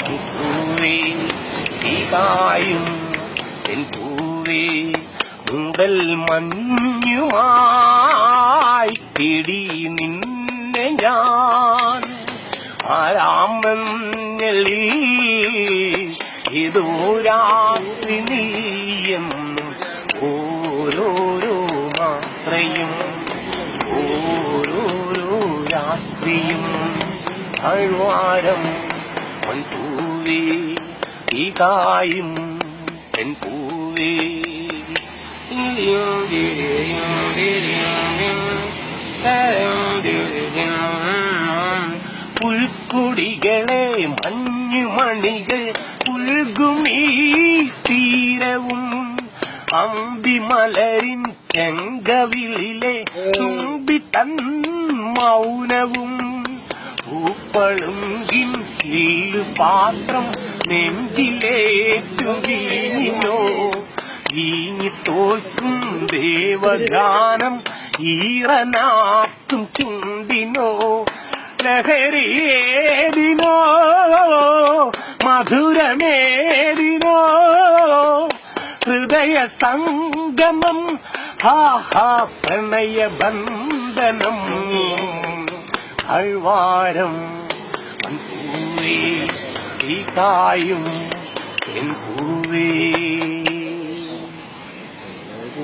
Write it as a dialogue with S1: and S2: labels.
S1: പൂവേ പൂവേ മുതൽ മഞ്ഞുമായി പിടി നിന്നെ ഞാൻ. ആരാമഞ്ഞലിൽ ഇതോ രാത്രി നീയെന്നും ഓരോരോ മാത്രയും രാത്രിയും താഴ്വാരം മൺപൂവേ കായും പെൺപൂവേ. പുൽക്കുടികളെ മഞ്ഞുമണികൾ പുൽകുമീ അന്തിമലരിൻ ചെങ്കവിളിലെ തുമ്പി തൻ മൗനവും പൂപ്പളുങ്കിൻ പാത്രം നെഞ്ചിലേറ്റു വീഞ്ഞിനോ വീഞ്ഞി തോൽക്കും ദേവഗാനം ഈറനാത്തും ചുണ്ടിനോ. ലഹരിയേതിനോ മധുരമേതിനോ ഹൃദയ സംഗമം. ഹാഹാ പ്രണയ ബന്ധനം. അഴ്വാരം പൂവേ കായും എൻ പൂവേ